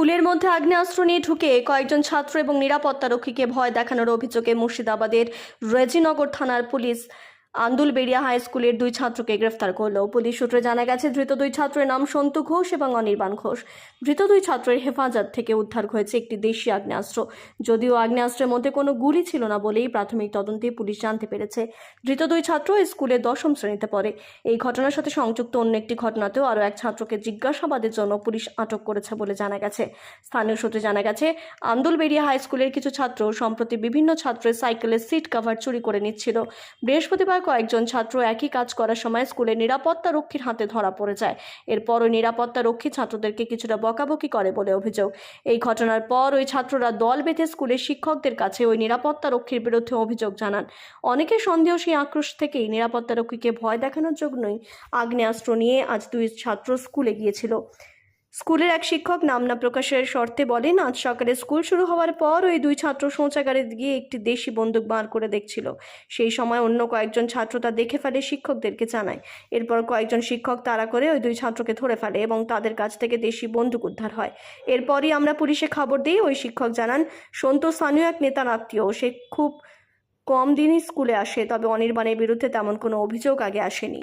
স্কুলের মধ্যে আগ্নেয়াস্ত্র নিয়ে ঢুকে কয়েকজন ছাত্র এবং নিরাপত্তারক্ষীকে ভয় দেখানোর অভিযোগে মুর্শিদাবাদের রেজিনগর থানার পুলিশ আন্দুলবেড়িয়া হাই স্কুলের দুই ছাত্রকে গ্রেফতার করল পুলিশ সূত্রে জানা গেছে, ধৃত দুই ছাত্রের নাম সন্তু ঘোষ এবং অনির্বাণ ঘোষ। ধৃত দুই ছাত্রের হেফাজত থেকে উদ্ধার হয়েছে একটি দেশি আগ্নেয়াস্ত্র। যদিও আগ্নেয়াস্ত্রের মধ্যে কোনো গুলি ছিল না বলেই প্রাথমিক তদন্তে পুলিশ জানতে পেরেছে। ধৃত দুই ছাত্র স্কুলের দশম শ্রেণীতে পড়ে। এই ঘটনার সাথে সংযুক্ত অন্য একটি ঘটনাতেও আরও এক ছাত্রকে জিজ্ঞাসাবাদের জন্য পুলিশ আটক করেছে বলে জানা গেছে। স্থানীয় সূত্রে জানা গেছে আন্দুল আন্দুলবেড়িয়া হাই স্কুলের কিছু ছাত্র সম্প্রতি বিভিন্ন ছাত্রের সাইকেলের সিট কভার চুরি করে নিচ্ছিল। বৃহস্পতিবার কয়েকজন ছাত্র একই কাজ করার সময় স্কুলের নিরাপত্তা রক্ষীর হাতে ধরা পড়ে যায়। এরপর ওই নিরাপত্তা রক্ষী ছাত্রদেরকে কিছুটা বকাবকি করে বলে অভিযোগ। এই ঘটনার পর ওই ছাত্ররা দল বেঁধে স্কুলের শিক্ষকদের কাছে ওই নিরাপত্তা রক্ষীর বিরুদ্ধে অভিযোগ জানান। অনেকের সন্দেহ সেই আক্রোশ থেকেই নিরাপত্তা রক্ষীকে ভয় দেখানোর জন্যই আগ্নেয়াস্ত্র নিয়ে আজ দুই ছাত্র স্কুলে গিয়েছিল। স্কুলের এক শিক্ষক নাম না প্রকাশের শর্তে বলেন, আজ সকালে স্কুল শুরু হওয়ার পর ওই দুই ছাত্র শৌচাগারে গিয়ে একটি দেশি বন্দুক বার করে দেখছিল। সেই সময় অন্য কয়েকজন ছাত্র তা দেখে ফেলে শিক্ষকদেরকে জানায়। এরপর কয়েকজন শিক্ষক তাড়া করে ওই দুই ছাত্রকে ধরে ফেলে এবং তাদের কাছ থেকে দেশি বন্দুক উদ্ধার হয়। এরপরই আমরা পুলিশে খবর দিই, ওই শিক্ষক জানান, সন্তু স্থানীয় এক নেতার আত্মীয়, সে খুব কম দিনই স্কুলে আসে, তবে অনির্বাণের বিরুদ্ধে তেমন কোনো অভিযোগ আগে আসেনি।